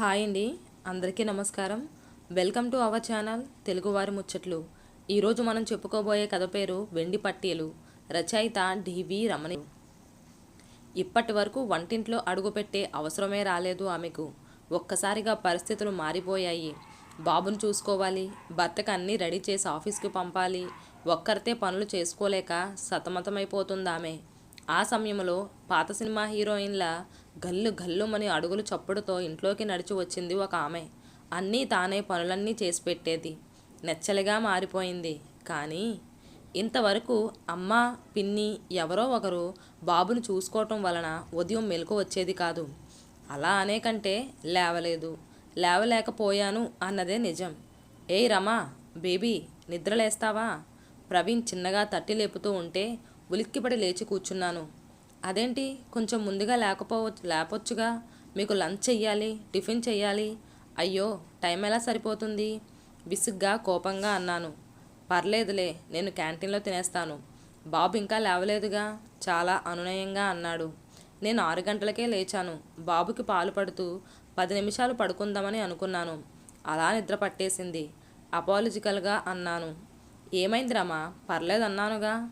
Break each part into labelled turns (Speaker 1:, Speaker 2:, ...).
Speaker 1: Hi అండి. అందరికీ నమస్కారం. వెల్కమ్ టు అవర్ ఛానల్ తెలుగువారి ముచ్చట్లు. ఈరోజు మనం చెప్పుకోబోయే కథ పేరు వెండి పట్టీలు. రచయిత డివి రమణి. ఇప్పటి వరకు వంటింట్లో అడుగుపెట్టే అవసరమే రాలేదు ఆమెకు. ఒక్కసారిగా పరిస్థితులు మారిపోయాయి. బాబును చూసుకోవాలి భర్తకు అన్నీ రెడీ చేసి ఆఫీస్కి పంపాలి ఒక్కరితే పనులు చేసుకోలేక సతమతమైపోతుంది ఆమె. ఆ సమయంలో పాత సినిమా హీరోయిన్ల గల్లు గల్లుమని అడుగులు చప్పుడుతో ఇంట్లోకి నడిచి వచ్చింది ఒక ఆమె. అన్నీ తానే పనులన్నీ చేసి పెట్టేది. నెచ్చలిగా మారిపోయింది. కానీ ఇంతవరకు అమ్మ పిన్ని ఎవరో ఒకరు బాబును చూసుకోవటం వలన ఉదయం మెలకు వచ్చేది కాదు. అలా అనే కంటే లేవలేదు. లేవలేకపోయాను అన్నదే నిజం. ఏయ్ రమా బేబీ నిద్రలేస్తావా? ప్రవీణ్ చిన్నగా తట్టి లేపుతూ ఉంటే ఉలిక్కిపడి లేచి కూర్చున్నాను. అదేంటి? కొంచెం ముందుగా లేకపోవచ్చు లేపొచ్చుగా. మీకు లంచ్ చెయ్యాలి టిఫిన్ చెయ్యాలి. అయ్యో టైం ఎలా సరిపోతుంది? విసుగ్గా కోపంగా అన్నాను. పర్లేదులే నేను క్యాంటీన్లో తినేస్తాను. బాబు ఇంకా లేవలేదుగా. చాలా అనునయంగా అన్నాడు. నేను ఆరు గంటలకే లేచాను. బాబుకి పాలు పడుతూ పది నిమిషాలు పడుకుందామని అనుకున్నాను. అలా నిద్ర పట్టేసింది. అపాలజికల్గా అన్నాను. ఏమైంది రమా? పర్లేదన్నానుగా.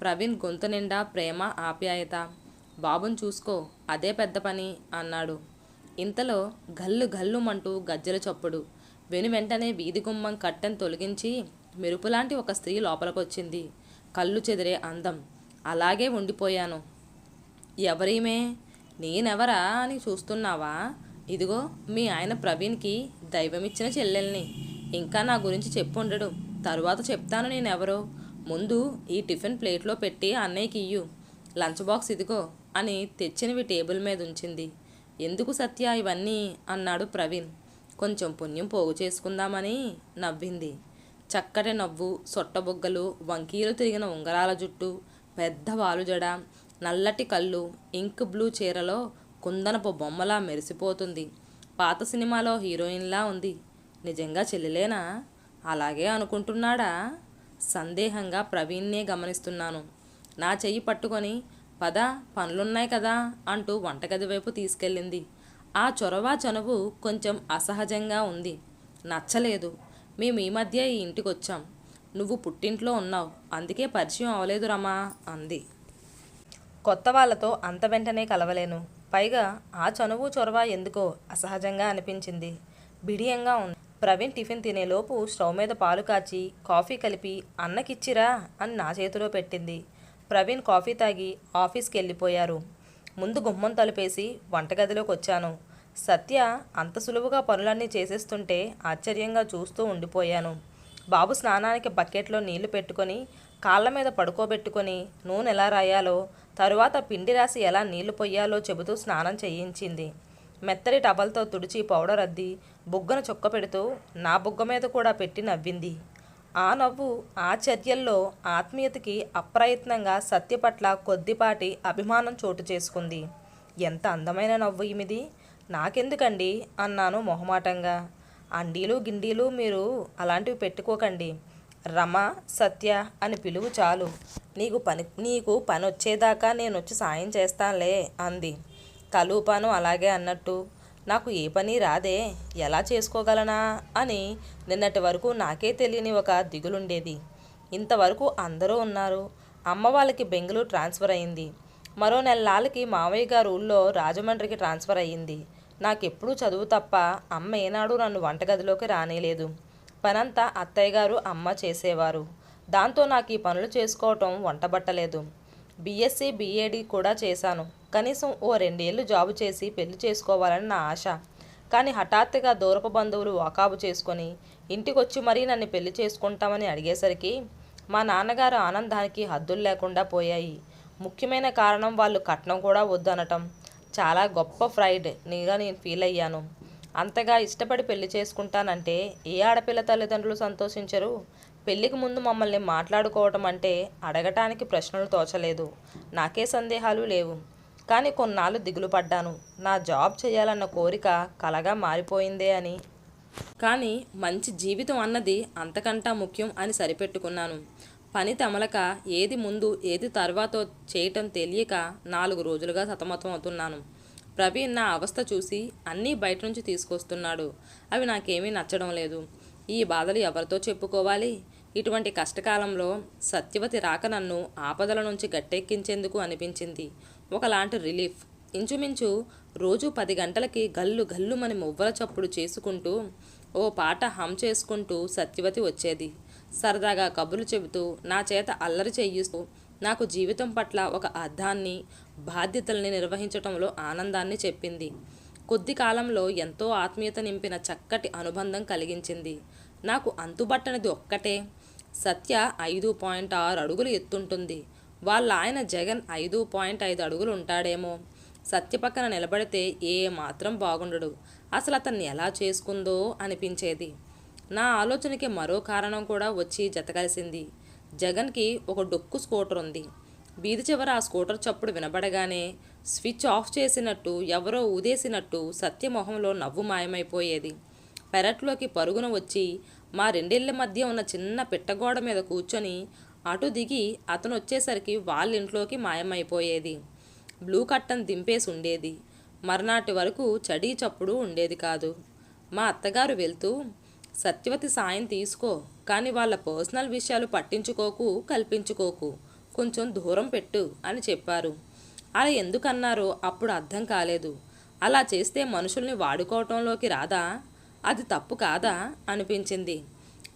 Speaker 1: ప్రవీణ్ గొంతు నిండా ప్రేమ ఆప్యాయత. బాబుని చూసుకో అదే పెద్ద పని అన్నాడు. ఇంతలో గల్లు గల్లుమంటూ గజ్జల చప్పుడు. వెను వెంటనే వీధి గుమ్మం కట్టెను తొలగించి మెరుపులాంటి ఒక స్త్రీ లోపలికొచ్చింది. కళ్ళు చెదిరే అందం. అలాగే ఉండిపోయాను. ఎవరీమే? నేనెవరా అని చూస్తున్నావా? ఇదిగో మీ ఆయన ప్రవీణ్కి దైవమిచ్చిన చెల్లెల్ని. ఇంకా నా గురించి చెప్పుండడు. తరువాత చెప్తాను నేనెవరో. ముందు ఈ టిఫిన్ ప్లేట్లో పెట్టి అన్నయ్యకి ఇయ్యు. లంచ్ బాక్స్ ఇదిగో అని తెచ్చినవి టేబుల్ మీద ఉంచింది. ఎందుకు సత్య ఇవన్నీ? అన్నాడు ప్రవీణ్. కొంచెం పుణ్యం పోగు చేసుకుందామని నవ్వింది. చక్కటి నవ్వు సొట్టబొగ్గలు వంకీలు తిరిగిన ఉంగరాల జుట్టు పెద్ద వాలుజడ నల్లటి కళ్ళు ఇంక్ బ్లూ చీరలో కుందనపు బొమ్మలా మెరిసిపోతుంది. పాత సినిమాలో హీరోయిన్లా ఉంది. నిజంగా చెల్లెలేనా? అలాగే అనుకుంటున్నాడా? సందేహంగా ప్రవీణ్నే గమనిస్తున్నాను. నా చెయ్యి పట్టుకొని పద పనులున్నాయి కదా అంటూ వంటగది వైపు తీసుకెళ్ళింది. ఆ చొరవ చనువు కొంచెం అసహజంగా ఉంది. నచ్చలేదు. మేము ఈ మధ్య ఈ ఇంటికి వచ్చాం నువ్వు పుట్టింట్లో ఉన్నావు. అందుకే పరిచయం అవలేదు రమా అంది. కొత్త వాళ్ళతో అంత వెంటనే కలవలేను. పైగా ఆ చనువు చొరవ ఎందుకో అసహజంగా అనిపించింది. బిడియంగా ఉంది. ప్రవీణ్ టిఫిన్ తినేలోపు స్టవ్ మీద పాలు కాచి కాఫీ కలిపి అన్నకిచ్చిరా అని నా చేతిలో పెట్టింది. ప్రవీణ్ కాఫీ తాగి ఆఫీస్కి వెళ్ళిపోయారు ముందు గుమ్మం తలుపేసి వంటగదిలోకి వచ్చాను సత్య అంత సులువుగా పనులన్నీ చేసేస్తుంటే ఆశ్చర్యంగా చూస్తూ ఉండిపోయాను. బాబు స్నానానికి బకెట్లో నీళ్ళు పెట్టుకొని కాళ్ళ మీద పడుకోబెట్టుకొని నూనె ఎలా రాయాలో తరువాత పిండి రాసి ఎలా నీళ్ళు పొయ్యాలో చెబుతూ స్నానం చేయించింది. మెత్తడి టవల్తో తుడిచి పౌడర్ అద్ది బుగ్గన చొక్క పెడుతూ నా బుగ్గ మీద కూడా పెట్టి నవ్వింది. ఆ నవ్వు ఆ చర్యల్లో ఆత్మీయతకి అప్రయత్నంగా సత్య పట్ల కొద్దిపాటి అభిమానం చోటు చేసుకుంది. ఎంత అందమైన నవ్వు ఈమెది నాకెందుకండి? అన్నాను మొహమాటంగా. అండీలు గిండీలు మీరు అలాంటివి పెట్టుకోకండి. రమ సత్య అని పిలువు చాలు. నీకు పని నీకు పని వచ్చేదాకా నేను వచ్చి సాయం చేస్తానులే అంది. కలుపాను అలాగే అన్నట్టు. నాకు ఏ పని రాదే ఎలా చేసుకోగలనా అని నిన్నటి వరకు నాకే తెలియని ఒక దిగులుండేది. ఇంతవరకు అందరూ ఉన్నారు. అమ్మ వాళ్ళకి బెంగళూరు ట్రాన్స్ఫర్ అయింది. మరో నెలలకి మావయ్య గారు ఊళ్ళో రాజమండ్రికి ట్రాన్స్ఫర్ అయ్యింది. నాకెప్పుడూ చదువు తప్ప అమ్మ ఏనాడు నన్ను వంటగదిలోకి రానేలేదు. పనంతా అత్తయ్య గారు అమ్మ చేసేవారు. దాంతో నాకు ఈ పనులు చేసుకోవటం వంటబట్టలేదు బీఎస్సీ బీఏడి కూడా చేశాను. కనీసం ఓ రెండేళ్ళు జాబు చేసి పెళ్ళి చేసుకోవాలని నా ఆశ. కానీ హఠాత్తుగా దూరపు బంధువులు వాకాబు చేసుకొని ఇంటికొచ్చి మరీ నన్ను పెళ్ళి చేసుకుంటామని అడిగేసరికి మా నాన్నగారు ఆనందానికి హద్దులు లేకుండా పోయాయి. ముఖ్యమైన కారణం వాళ్ళు కట్నం కూడా వద్దనటం. చాలా గొప్ప ఫ్రైడ్ నీగా నేను ఫీల్ అయ్యాను. అంతగా ఇష్టపడి పెళ్ళి చేసుకుంటానంటే ఏ ఆడపిల్ల తల్లిదండ్రులు సంతోషించరు? పెళ్ళికి ముందు మమ్మల్ని మాట్లాడుకోవటం అంటే అడగటానికి ప్రశ్నలు తోచలేదు. నాకే సందేహాలు లేవు. కానీ కొన్నాళ్ళు దిగులు పడ్డాను. నా జాబ్ చేయాలన్న కోరిక కలగా మారిపోయిందే అని. కానీ మంచి జీవితం అన్నది అంతకంటా ముఖ్యం అని సరిపెట్టుకున్నాను. పని తమలక ఏది ముందు ఏది తర్వాతో చేయటం తెలియక నాలుగు రోజులుగా సతమతం అవుతున్నాను. ప్రవీణ్ నా అవస్థ చూసి అన్నీ బయట నుంచి తీసుకొస్తున్నాడు. అవి నాకేమీ నచ్చడం లేదు. ఈ బాధలు ఎవరితో చెప్పుకోవాలి? ఇటువంటి కష్టకాలంలో సత్యవతి రాక నన్ను ఆపదల నుంచి గట్టెక్కించేందుకు అనిపించింది. ఒకలాంటి రిలీఫ్. ఇంచుమించు రోజు పది గంటలకి గల్లు గల్లు మని మువ్వల చప్పుడు చేసుకుంటూ ఓ పాట హమ్ చేసుకుంటూ సత్యవతి వచ్చేది. సరదాగా కబుర్లు చెబుతూ నా చేత అల్లరి చేయిస్తూ నాకు జీవితం పట్ల ఒక అర్థాన్ని బాధ్యతల్ని నిర్వహించటంలో ఆనందాన్ని చెప్పింది. కొద్ది కాలంలో ఎంతో ఆత్మీయత నింపిన చక్కటి అనుబంధం కలిగించింది. నాకు అంతుబట్టనిది ఒక్కటే. సత్య ఐదు పాయింట్ ఆరు అడుగులు ఎత్తుంటుంది. వాళ్ళ ఆయన జగన్ ఐదు పాయింట్ ఐదు అడుగులు ఉంటాడేమో. సత్య పక్కన నిలబడితే ఏ మాత్రం బాగుండడు. అసలు అతన్ని ఎలా చేసుకుందో అనిపించేది. నా ఆలోచనకి మరో కారణం కూడా వచ్చి జతకలిసింది జగన్కి ఒక డొక్కు స్కూటర్ ఉంది. వీధి చివర ఆ స్కూటర్ చప్పుడు వినబడగానే స్విచ్ ఆఫ్ చేసినట్టు ఎవరో ఊదేసినట్టు సత్యమొహంలో నవ్వు మాయమైపోయేది. పెరట్లోకి పరుగున వచ్చి మా రెండిళ్ళ మధ్య ఉన్న చిన్న పిట్టగోడ మీద కూర్చొని అటు దిగి అతను వచ్చేసరికి వాళ్ళ ఇంట్లోకి మాయమైపోయేది. బ్లూ కట్టన్ దింపేసి ఉండేది. మర్నాటి వరకు చడీ చప్పుడు ఉండేది కాదు. మా అత్తగారు వెళ్తూ సత్యవతి సాయం తీసుకో కానీ వాళ్ళ పర్సనల్ విషయాలు పట్టించుకోకు కల్పించుకోకు కొంచెం దూరం పెట్టు అని చెప్పారు. అలా ఎందుకన్నారో అప్పుడు అర్థం కాలేదు. అలా చేస్తే మనుషుల్ని వాడుకోవటంలోకి రాదా? అది తప్పు కాదా? అనిపించింది.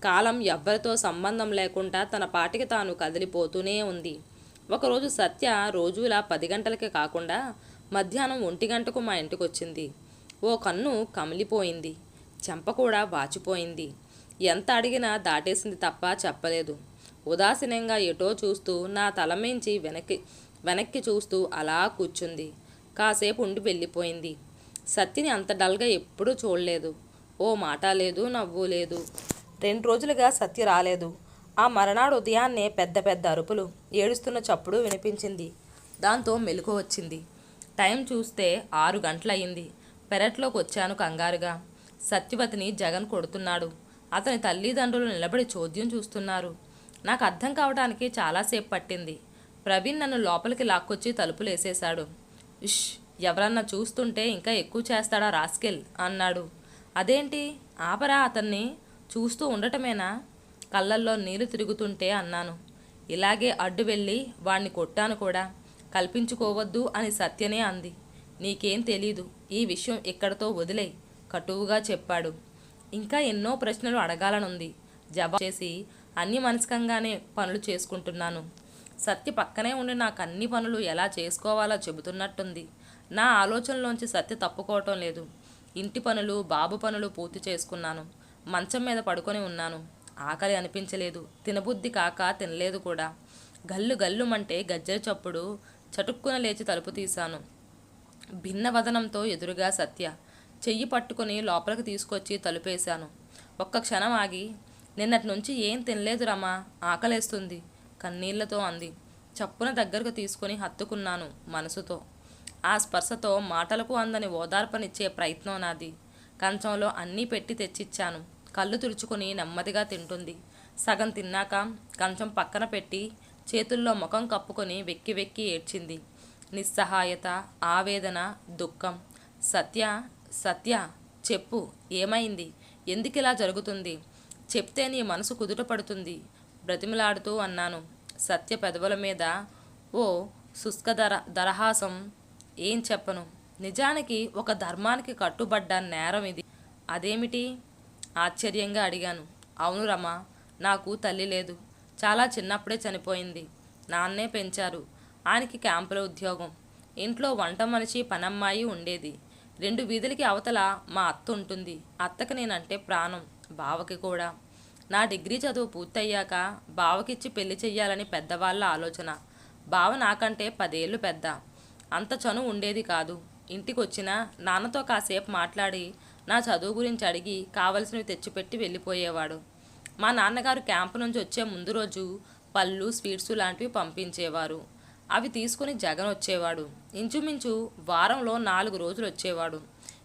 Speaker 1: కాలం ఎవ్వరితో సంబంధం లేకుండా తన పాటికి తాను కదిలిపోతూనే ఉంది. ఒకరోజు సత్య రోజులా పది గంటలకి కాకుండా మధ్యాహ్నం ఒంటి గంటకు మా ఇంటికి వచ్చింది ఓ కన్ను కమిలిపోయింది. చెంప కూడా వాచిపోయింది. ఎంత అడిగినా దాటేసింది తప్ప చెప్పలేదు. ఉదాసీనంగా ఎటో చూస్తూ నా తలమేంచి వెనక్కి వెనక్కి చూస్తూ అలా కూర్చుంది. కాసేపు ఉండి వెళ్ళిపోయింది. సత్యని అంత డల్గా ఎప్పుడూ చూడలేదు. ఓ మాట లేదు నవ్వు లేదు. రెండు రోజులుగా సత్య రాలేదు. ఆ మరణాడు ఉదయాన్నే పెద్ద పెద్ద అరుపులు ఏడుస్తున్న చప్పుడు వినిపించింది. దాంతో మెలకు వచ్చింది. టైం చూస్తే ఆరు గంటలయ్యింది. పెరట్లోకి వచ్చాను కంగారుగా. సత్యవతిని జగన్ కొడుతున్నాడు. అతని తల్లిదండ్రులు నిలబడి చోద్యం చూస్తున్నారు. నాకు అర్థం కావడానికి చాలాసేపు పట్టింది. ప్రవీణ్ నన్ను లోపలికి లాక్కొచ్చి తలుపులు వేసేశాడు ఇష్ ఎవరన్నా చూస్తుంటే ఇంకా ఎక్కువ చేస్తాడా రాస్కెల్? అన్నాడు. అదేంటి? ఆపరా అతన్ని. చూస్తూ ఉండటమేనా? కళ్ళల్లో నీళ్ళు తిరుగుతుంటే అన్నాను. ఇలాగే అడ్డు వెళ్ళి వాణ్ణి కొట్టాను కూడా. కల్పించుకోవద్దు అని సత్యనే అంది. నీకేం తెలీదు. ఈ విషయం ఇక్కడతో వదిలే కటువుగా చెప్పాడు. ఇంకా ఎన్నో ప్రశ్నలు అడగాలనుంది. జవాబు చేసి అన్ని మనస్కంగానే పనులు చేసుకుంటున్నాను. సత్య పక్కనే ఉండి నాకు అన్ని పనులు ఎలా చేసుకోవాలో చెబుతున్నట్టుంది. నా ఆలోచనలోంచి సత్య తప్పుకోవటం లేదు. ఇంటి పనులు బాబు పనులు పూర్తి చేసుకున్నాను. మంచం మీద పడుకొని ఉన్నాను. ఆకలి అనిపించలేదు. తినబుద్ధి కాక తినలేదు కూడా. గల్లు గల్లుమంటే గజ్జల చప్పుడు చటుక్కున లేచి తలుపు తీశాను. భిన్న వదనంతో ఎదురుగా సత్య చెయ్యి పట్టుకొని లోపలికి తీసుకొచ్చి తలుపేశాను. ఒక్క క్షణం ఆగి నిన్నటి నుంచి ఏం తినలేదు రమా ఆకలేస్తుంది కన్నీళ్ళతో అంది. చప్పున దగ్గరకు తీసుకొని హత్తుకున్నాను మనసుతో. ఆ స్పర్శతో మాటలకు అందని ఓదార్పనిచ్చే ప్రయత్నం నాది. కంచంలో అన్నీ పెట్టి తెచ్చిచ్చాను. కళ్ళు తుడుచుకొని నెమ్మదిగా తింటుంది. సగం తిన్నాక కంచం పక్కన పెట్టి చేతుల్లో ముఖం కప్పుకొని వెక్కి వెక్కి ఏడ్చింది. నిస్సహాయత ఆవేదన దుఃఖం. సత్య సత్య చెప్పు ఏమైంది? ఎందుకిలా జరుగుతుంది? చెప్తే నీ మనసు కుదుట పడుతుంది. బ్రతిమలాడుతూ అన్నాను. సత్య పెదవుల మీద ఓ శుష్క దర దరహాసం. ఏం చెప్పను? నిజానికి ఒక ధర్మానికి కట్టుబడ్డ నేరం ఇది. అదేమిటి? ఆశ్చర్యంగా అడిగాను. అవును రమా నాకు తల్లి లేదు. చాలా చిన్నప్పుడే చనిపోయింది. నాన్నే పెంచారు. ఆయనకి క్యాంపులో ఉద్యోగం. ఇంట్లో వంట మనిషి పనమ్మాయి ఉండేది. రెండు వీధులకి అవతల మా అత్త ఉంటుంది. అత్తకి నేనంటే ప్రాణం. బావకి కూడా. నా డిగ్రీ చదువు పూర్తయ్యాక బావకిచ్చి పెళ్ళి చెయ్యాలని పెద్దవాళ్ళ ఆలోచన. బావ నాకంటే పదేళ్ళు పెద్ద. అంత చనువు ఉండేది కాదు. ఇంటికి వచ్చినా నాన్నతో కాసేపు మాట్లాడి నా చదువు గురించి అడిగి కావలసినవి తెచ్చిపెట్టి వెళ్ళిపోయేవాడు. మా నాన్నగారు క్యాంపు నుంచి వచ్చే ముందు రోజు పళ్ళు స్వీట్స్ లాంటివి పంపించేవారు. అవి తీసుకుని జగన్ వచ్చేవాడు. ఇంచుమించు వారంలో నాలుగు రోజులు వచ్చేవాడు.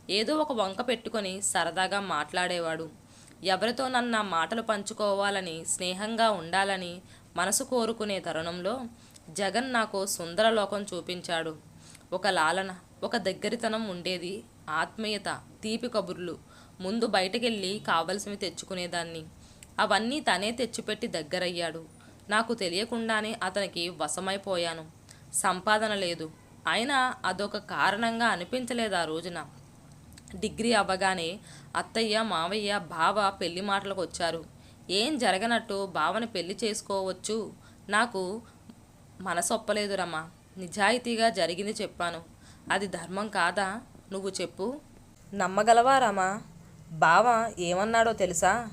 Speaker 1: ఏదో ఒక వంక పెట్టుకొని సరదాగా మాట్లాడేవాడు. ఎవరితో నన్న మాటలు పంచుకోవాలని స్నేహంగా ఉండాలని మనసు కోరుకునే తరుణంలో జగన్ నాకు సుందరలోకం చూపించాడు. ఒక లాలన ఒక దగ్గరితనం ఉండేది ఆత్మీయత తీపి కబుర్లు ముందు బయటకెళ్ళి కావలసినవి తెచ్చుకునేదాన్ని. అవన్నీ తనే తెచ్చిపెట్టి దగ్గరయ్యాడు. నాకు తెలియకుండానే అతనికి వశమైపోయాను. సంపాదన లేదు. అయినా అదొక కారణంగా అనిపించలేదు ఆ రోజున. డిగ్రీ అవ్వగానే అత్తయ్య మావయ్య బావ పెళ్ళి మాటలకు వచ్చారు. ఏం జరగనట్టు బావని పెళ్ళి చేసుకోవచ్చు? నాకు మనసొప్పలేదు రమ్మా నిజాయితీగా జరిగింది చెప్పాను. అది ధర్మం కాదా? నువ్వు చెప్పు. నమ్మగలవా రామా? బావ ఏమన్నాడో తెలుసా?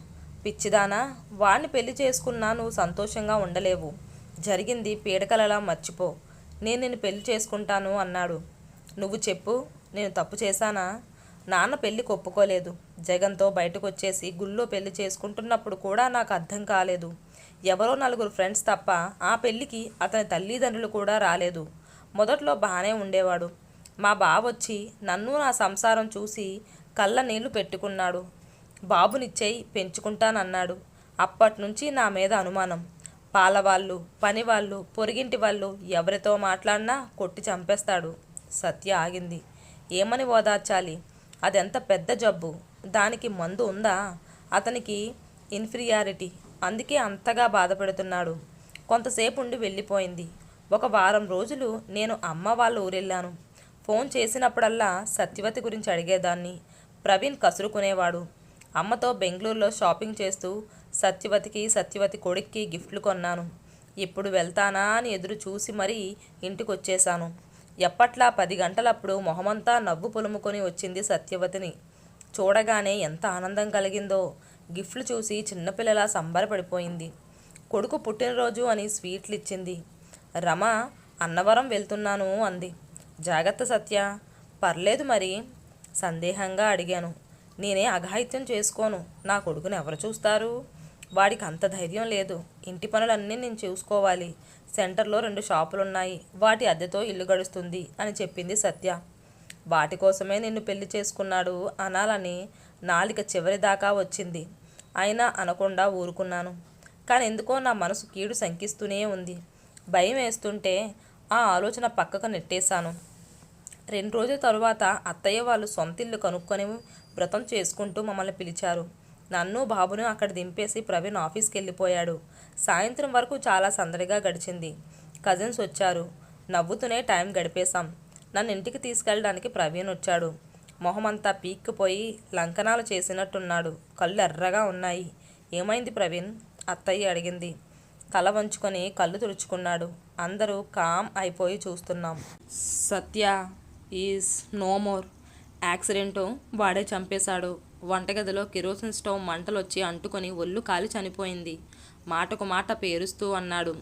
Speaker 1: పిచ్చిదానా వాణ్ణి పెళ్ళి చేసుకున్నా నువ్వు సంతోషంగా ఉండలేవు. జరిగింది పీడకలలా మర్చిపో. నేను నిన్ను పెళ్ళి చేసుకుంటాను అన్నాడు. నువ్వు చెప్పు నేను తప్పు చేశానా? నాన్న పెళ్ళి ఒప్పుకోలేదు జగన్తో బయటకు వచ్చేసి గుళ్ళో పెళ్ళి చేసుకుంటున్నప్పుడు కూడా నాకు అర్థం కాలేదు. ఎవరో నలుగురు ఫ్రెండ్స్ తప్ప ఆ పెళ్ళికి అతని తల్లిదండ్రులు కూడా రాలేదు. మొదట్లో బాగానే ఉండేవాడు. మా బావ వచ్చి నన్ను నా సంసారం చూసి కళ్ళ నీళ్ళు పెట్టుకున్నాడు. బాబునిచ్చేయి పెంచుకుంటానన్నాడు. అప్పటినుంచి నా మీద అనుమానం. పాలవాళ్ళు పనివాళ్ళు పొరిగింటి వాళ్ళు ఎవరితో మాట్లాడినా కొట్టి చంపేస్తాడు. సత్య ఆగింది. ఏమని ఓదార్చాలి? అదెంత పెద్ద జబ్బు. దానికి మందు ఉందా? అతనికి ఇన్ఫీరియారిటీ. అందుకే అంతగా బాధపడుతున్నాడు. కొంతసేపు ఉండి వెళ్ళిపోయింది. ఒక వారం రోజులు నేను అమ్మ వాళ్ళ ఊరెళ్ళాను. ఫోన్ చేసినప్పుడల్లా సత్యవతి గురించి అడిగేదాన్ని. ప్రవీణ్ కసురుకునేవాడు. అమ్మతో బెంగళూరులో షాపింగ్ చేస్తూ సత్యవతికి సత్యవతి కొడుక్కి గిఫ్ట్లు కొన్నాను. ఇప్పుడు వెళ్తానా అని ఎదురు చూసి మరీ ఇంటికి వచ్చేశాను ఎప్పట్లా పది గంటలప్పుడు మొహమంతా నవ్వు పులుముకొని వచ్చింది సత్యవతిని. చూడగానే ఎంత ఆనందం కలిగిందో. గిఫ్ట్లు చూసి చిన్నపిల్లలా సంబరపడిపోయింది. కొడుకు పుట్టినరోజు అని స్వీట్లు ఇచ్చింది రమ అన్నవరం వెళ్తున్నాను అంది. జాగ్రత్త సత్య. పర్లేదు మరి. సందేహంగా అడిగాను. నేనే అఘాయిత్యం చేసుకోను. నా కొడుకుని ఎవరు చూస్తారు? వాడికి అంత ధైర్యం లేదు. ఇంటి పనులన్నీ నేను చూసుకోవాలి. సెంటర్లో రెండు షాపులున్నాయి. వాటి అద్దెతో ఇల్లు గడుస్తుంది అని చెప్పింది సత్య. వాటి కోసమే నిన్ను పెళ్ళి చేసుకున్నాడు అనాలని నాలిక చివరి దాకా వచ్చింది. అయినా అనకుండా ఊరుకున్నాను. కానీ ఎందుకో నా మనసు కీడు శంకిస్తూనే ఉంది. భయం వేస్తుంటే ఆ ఆలోచన పక్కకు నెట్టేశాను. రెండు రోజుల తరువాత అత్తయ్య వాళ్ళు సొంత ఇల్లు కనుక్కొని వ్రతం చేసుకుంటూ మమ్మల్ని పిలిచారు. నన్ను బాబును అక్కడ దింపేసి ప్రవీణ్ ఆఫీస్కి వెళ్ళిపోయాడు సాయంత్రం వరకు చాలా సందడిగా గడిచింది. కజిన్స్ వచ్చారు. నవ్వుతూనే టైం గడిపేశాం. నన్ను ఇంటికి తీసుకెళ్ళడానికి ప్రవీణ్ వచ్చాడు. మొహమంతా పీక్కిపోయి లంకనాలు చేసినట్టున్నాడు. కళ్ళు ఎర్రగా ఉన్నాయి. ఏమైంది ప్రవీణ్? అత్తయ్య అడిగింది. తల వంచుకొని కళ్ళు తుడుచుకున్నాడు. అందరూ కామ్ అయిపోయి చూస్తున్నాం. Satya is no more. Accident వాడే చంపేశాడు. వంటగదిలో కిరోసిన్ స్టవ్ మంటలు వచ్చి అంటుకొని ఒళ్ళు కాలి చనిపోయింది. మాటకు మాట పేరుస్తూ అన్నాడు.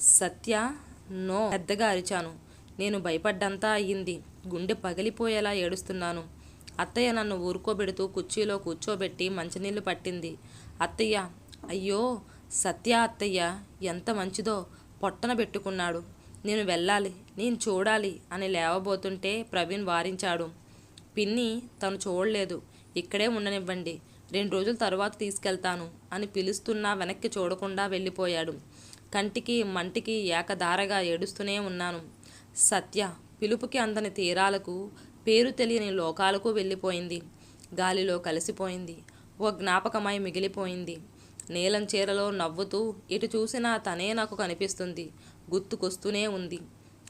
Speaker 1: సత్య నో. పెద్దగా అరిచాను. నేను భయపడ్డంతా అయ్యింది. గుండె పగిలిపోయేలా ఏడుస్తున్నాను. అత్తయ్య నన్ను ఊరుకోబెడుతూ కుర్చీలో కూర్చోబెట్టి మంచినీళ్ళు పట్టింది. అత్తయ్య అయ్యో సత్య అత్తయ్య ఎంత మంచిదో పొట్టన పెట్టుకున్నాడు. నేను వెళ్ళాలి నేను చూడాలి అని లేవబోతుంటే ప్రవీణ్ వారించాడు. పిన్ని తను చూడలేదు. ఇక్కడే ఉండనివ్వండి. రెండు రోజుల తర్వాత తీసుకెళ్తాను అని పిలుస్తున్నా వెనక్కి చూడకుండా వెళ్ళిపోయాడు. కంటికి మంటికి ఏకధారగా ఏడుస్తూనే ఉన్నాను. సత్య పిలుపుకి అందని తీరాలకు పేరు తెలియని లోకాలకు వెళ్ళిపోయింది. గాలిలో కలిసిపోయింది. ఓ జ్ఞాపకమై మిగిలిపోయింది. నీలం చీరలో నవ్వుతూ ఇటు చూసినా తనే నాకు కనిపిస్తుంది. గుర్తుకొస్తూనే ఉంది.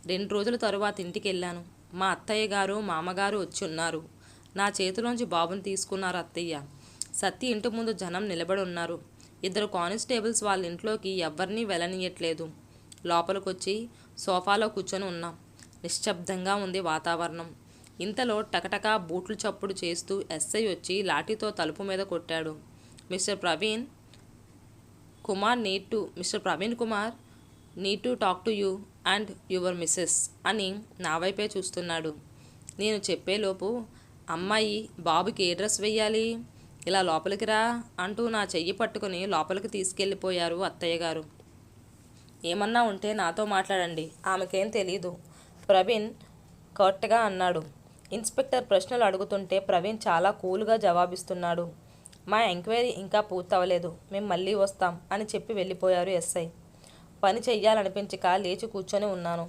Speaker 1: రెండు రోజుల తరువాత ఇంటికి వెళ్ళాను మా అత్తయ్య గారు మామగారు వచ్చి ఉన్నారు నా చేతిలోంచి బాబుని తీసుకున్నారు అత్తయ్య. సత్తి ఇంటి ముందు జనం నిలబడి ఉన్నారు ఇద్దరు కానిస్టేబుల్స్ వాళ్ళ ఇంట్లోకి ఎవరినీ వెళ్ళనీయట్లేదు. లోపలికొచ్చి సోఫాలో కూర్చొని ఉన్నాం. నిశ్శబ్దంగా ఉంది వాతావరణం. ఇంతలో టకటకా బూట్లు చప్పుడు చేస్తూ ఎస్ఐ వచ్చి లాఠీతో తలుపు మీద కొట్టాడు. Mister Praveen Kumar need to mister Praveen Kumar need to talk to you and your missus అని నా వైపే చూస్తున్నాడు. నేను చెప్పేలోపు అమ్మాయి బాబుకి ఏ డ్రెస్ వెయ్యాలి? ఇలా లోపలికి రా అంటూ నా చెయ్యి పట్టుకుని లోపలికి తీసుకెళ్ళిపోయారు అత్తయ్య గారు. ఏమన్నా ఉంటే నాతో మాట్లాడండి ఆమెకేం తెలీదు ప్రవీణ్ కరెక్ట్గా అన్నాడు. ఇన్స్పెక్టర్ ప్రశ్నలు అడుగుతుంటే ప్రవీణ్ చాలా కూల్గా జవాబిస్తున్నాడు. మా ఎంక్వైరీ ఇంకా పూర్తవలేదు. మేము మళ్ళీ వస్తాం అని చెప్పి వెళ్ళిపోయారు ఎస్ఐ. పని చెయ్యాలనిపించక లేచి కూర్చొని ఉన్నాను.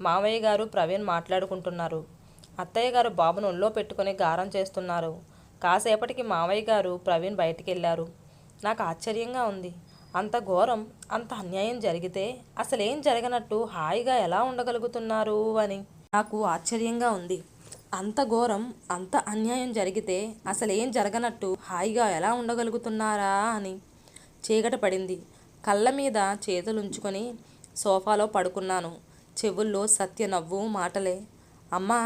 Speaker 1: మావయ్య గారు ప్రవీణ్ మాట్లాడుకుంటున్నారు. అత్తయ్య గారు బాబును ఒళ్ళో పెట్టుకుని గారం చేస్తున్నారు. కాసేపటికి మావయ్య గారు ప్రవీణ్ బయటికి వెళ్ళారు నాకు ఆశ్చర్యంగా ఉంది. అంత ఘోరం అంత అన్యాయం జరిగితే అసలేం జరగనట్టు హాయిగా ఎలా ఉండగలుగుతున్నారు అని. నాకు ఆశ్చర్యంగా ఉంది. అంత ఘోరం అంత అన్యాయం జరిగితే అసలేం జరగనట్టు హాయిగా ఎలా ఉండగలుగుతున్నారా అని చీకట పడింది. కళ్ళ మీద చేతులుంచుకొని సోఫాలో పడుకున్నాను. చెవుల్లో సత్య నవ్వు మాటలే. అమ్మా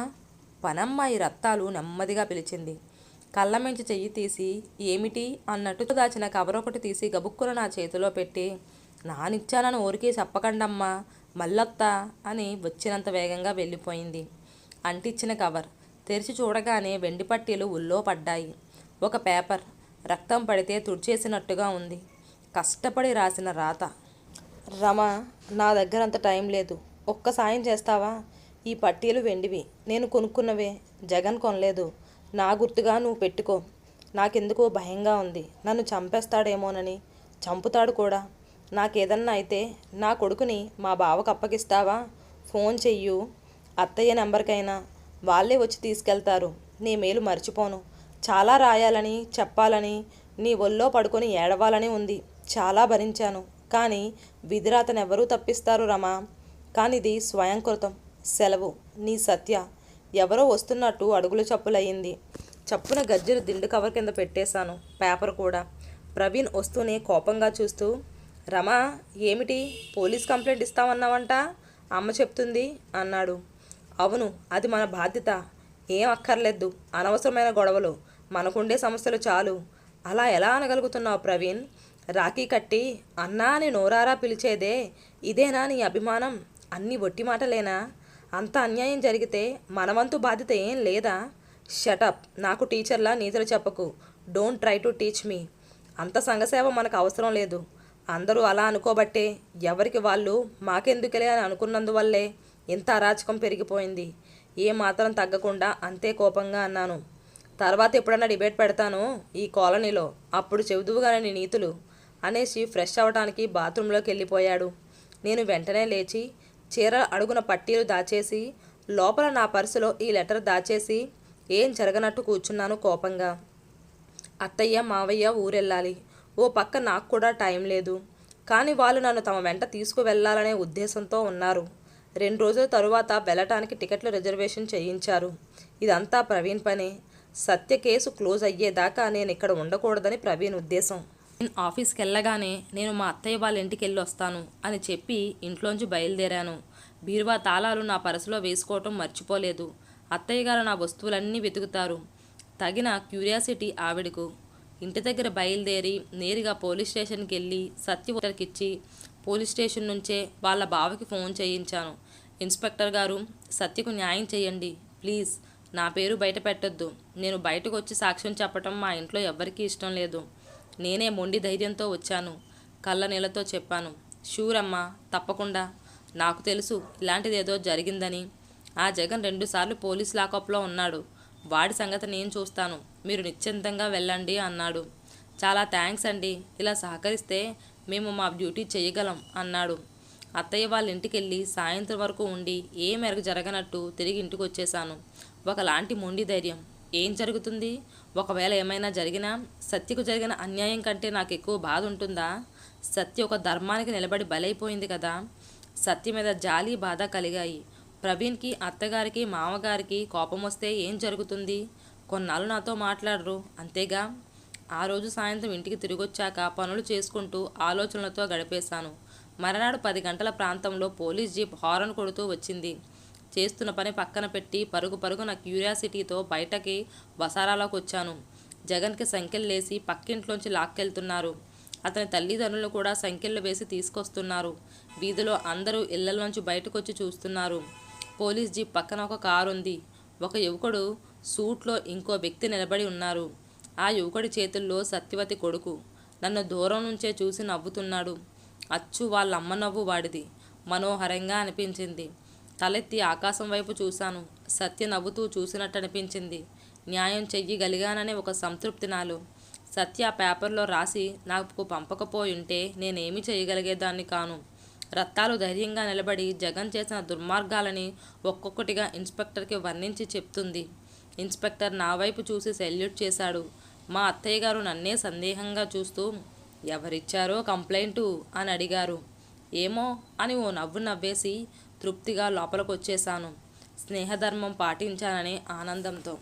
Speaker 1: పనమ్మాయి రత్తాలు నెమ్మదిగా పిలిచింది. కళ్ళ మించి చెయ్యి తీసి ఏమిటి అన్నట్టు దాచిన కవర్ ఒకటి తీసి గబుక్కున నా చేతిలో పెట్టి నానిచ్చానని ఊరికే చెప్పకండమ్మా మల్లొత్తా అని వచ్చినంత వేగంగా వెళ్ళిపోయింది. అంటిచ్చిన కవర్. తెరిచి చూడగానే వెండి పట్టీలు ఉల్లో పడ్డాయి. ఒక పేపర్ రక్తం పడితే తుడిచేసినట్టుగా ఉంది. కష్టపడి రాసిన రాత. రమ నా దగ్గర అంత టైం లేదు. ఒక్క సాయం చేస్తావా? ఈ పట్టీలు వెండివి. నేను కొనుక్కున్నవే. జగన్ కొనలేదు. నా గుర్తుగా నువ్వు పెట్టుకో. నాకెందుకో భయంగా ఉంది. నన్ను చంపేస్తాడేమోనని. చంపుతాడు కూడా. నాకేదన్నా అయితే నా కొడుకుని మా బావకు అప్పగిస్తావా? ఫోన్ చెయ్యు. అత్తయ్య నెంబర్కైనా. వాళ్ళే వచ్చి తీసుకెళ్తారు. నీ మేలు మర్చిపోను. చాలా రాయాలని చెప్పాలని నీ ఒళ్ళో పడుకొని ఏడవాలని ఉంది. చాలా భరించాను. కానీ విధిరాతనెవరూ తప్పిస్తారు రమా. కానిది స్వయంకృతం సెలవు. నీ సత్య. ఎవరో వస్తున్నట్టు అడుగులు చప్పులయ్యింది చప్పున గజ్జెలు దిండు కవర్ కింద పెట్టేశాను. పేపర్ కూడా. ప్రవీణ్ వస్తూనే కోపంగా చూస్తూ రమా ఏమిటి? పోలీస్ కంప్లైంట్ ఇస్తామన్నావంట అమ్మ చెప్తుంది అన్నాడు. అవును అది మన బాధ్యత. ఏం అక్కర్లేదు. అనవసరమైన గొడవలు. మనకుండే సమస్యలు చాలు. అలా ఎలా అనగలుగుతున్నావు ప్రవీణ్? రాఖీ కట్టి అన్నా అని నోరారా పిలిచేదే. ఇదేనా నీ అభిమానం? అన్ని ఒట్టి మాటలేనా? అంత అన్యాయం జరిగితే మనవంతు బాధ్యత ఏం లేదా? షటప్ నాకు టీచర్లా నీతులు చెప్పకు. Don't try to teach me అంత సంఘసేవ మనకు అవసరం లేదు. అందరూ అలా అనుకోబట్టే ఎవరికి వాళ్ళు మాకెందుకులే అని అనుకున్నందువల్లే ఇంత అరాచకం పెరిగిపోయింది. ఏ మాత్రం తగ్గకుండా అంతే కోపంగా అన్నాను. తర్వాత ఎప్పుడన్నా డిబేట్ పెడతాను ఈ కాలనీలో. అప్పుడు చెబుదువుగానే నీ నీతులు అనేసి ఫ్రెష్ అవ్వటానికి బాత్రూంలోకి వెళ్ళిపోయాడు. నేను వెంటనే లేచి చీర అడుగున పట్టీలు దాచేసి లోపల నా పర్సులో ఈ లెటర్ దాచేసి ఏం జరగనట్టు కూర్చున్నాను కోపంగా. అత్తయ్య మావయ్య ఊరెళ్ళాలి. ఓ పక్క నాకు కూడా టైం లేదు. కానీ వాళ్ళు నన్ను తమ వెంట తీసుకువెళ్ళాలనే ఉద్దేశంతో ఉన్నారు. రెండు రోజుల తరువాత వెళ్ళటానికి టికెట్లు రిజర్వేషన్ చేయించారు. ఇదంతా ప్రవీణ్ పనే. సత్య కేసు క్లోజ్ అయ్యేదాకా నేను ఇక్కడ ఉండకూడదని ప్రవీణ్ ఉద్దేశం. నేను ఆఫీస్కి వెళ్ళగానే నేను మా అత్తయ్య వాళ్ళ ఇంటికి వెళ్ళి వస్తాను అని చెప్పి ఇంట్లోంచి బయలుదేరాను. బీరువా తాళాలు నా పరసులో వేసుకోవటం మర్చిపోలేదు. అత్తయ్య గారు నా వస్తువులన్నీ వెతుకుతారు. తగిన క్యూరియాసిటీ ఆవిడకు. ఇంటి దగ్గర బయలుదేరి నేరుగా పోలీస్ స్టేషన్కి వెళ్ళి సత్య ఇచ్చి పోలీస్ స్టేషన్ నుంచే వాళ్ళ బావకి ఫోన్ చేయించాను. ఇన్స్పెక్టర్ గారు సత్యకు న్యాయం చేయండి. ప్లీజ్ నా పేరు బయట పెట్టొద్దు నేను బయటకు వచ్చి సాక్ష్యం చెప్పటం మా ఇంట్లో ఎవ్వరికీ ఇష్టం లేదు. నేనే మొండి ధైర్యంతో వచ్చాను. కళ్ళ నీళ్ళతో చెప్పాను. షూర్ అమ్మా తప్పకుండా. నాకు తెలుసు ఇలాంటిదేదో జరిగిందని. ఆ జగన్ రెండుసార్లు పోలీస్ లాకప్లో ఉన్నాడు. వాడి సంగతి నేను చూస్తాను. మీరు నిశ్చింతంగా వెళ్ళండి అన్నాడు. చాలా థ్యాంక్స్ అండి. ఇలా సహకరిస్తే మేము మా డ్యూటీ చేయగలం అన్నాడు. అత్తయ్య వాళ్ళ ఇంటికి వెళ్ళి సాయంత్రం వరకు ఉండి ఏ మేరకు జరగనట్టు తిరిగి ఇంటికి వచ్చేసాను ఒకలాంటి మొండి ధైర్యం. ఏం జరుగుతుంది? ఒకవేళ ఏమైనా జరిగినా సత్యకు జరిగిన అన్యాయం కంటే నాకు ఎక్కువ బాధ ఉంటుందా? సత్య ఒక ధర్మానికి నిలబడి బలైపోయింది కదా. సత్య మీద జాలి బాధ కలిగాయి. ప్రవీణ్కి అత్తగారికి మామగారికి కోపం వస్తే ఏం జరుగుతుంది? కొన్నాళ్ళు నాతో మాట్లాడరు అంతేగా? ఆ రోజు సాయంత్రం ఇంటికి తిరిగొచ్చాక పనులు చేసుకుంటూ ఆలోచనలతో గడిపేశాను. మరనాడు పది గంటల ప్రాంతంలో పోలీస్ జీప్ హారన్ కొడుతూ వచ్చింది. చేస్తున్న పని పక్కన పెట్టి పరుగు పరుగున క్యూరియాసిటీతో బయటకి వసారాలోకి వచ్చాను జగన్కి సంఖ్యలేసి పక్కింట్లోంచి లాక్కెళ్తున్నారు. అతని తల్లిదండ్రులు కూడా సంఖ్యలు వేసి తీసుకొస్తున్నారు. వీధిలో అందరూ ఇళ్ళలోంచి బయటకు వచ్చి చూస్తున్నారు. పోలీస్ జీప్ పక్కన ఒక కారు ఉంది ఒక యువకుడు సూట్లో ఇంకో వ్యక్తి నిలబడి ఉన్నారు. ఆ యువకుడి చేతుల్లో సత్యవతి కొడుకు. నన్ను దూరం నుంచే చూసి నవ్వుతున్నాడు. అచ్చు వాళ్ళ అమ్మ నవ్వు వాడిది. మనోహరంగా అనిపించింది. తలెత్తి ఆకాశం వైపు చూశాను. సత్య నవ్వుతూ చూసినట్టు అనిపించింది న్యాయం చెయ్యగలిగాననే ఒక సంతృప్తి నాలో. సత్య ఆ పేపర్లో రాసి నాకు పంపకపోయి ఉంటే నేనేమి చేయగలిగేదాన్ని కాను. రత్తాలు ధైర్యంగా నిలబడి జగన్ చేసిన దుర్మార్గాలని ఒక్కొక్కటిగా ఇన్స్పెక్టర్కి వర్ణించి చెప్తుంది. ఇన్స్పెక్టర్ నా వైపు చూసి సెల్యూట్ చేశాడు. మా అత్తయ్య గారు నన్నే సందేహంగా చూస్తూ ఎవరిచ్చారో కంప్లైంటు అని అడిగారు. ఏమో అని ఓ నవ్వు నవ్వేసి తృప్తిగా లోపలికొచ్చేశాను. స్నేహధర్మం పాటించాననే ఆనందంతో.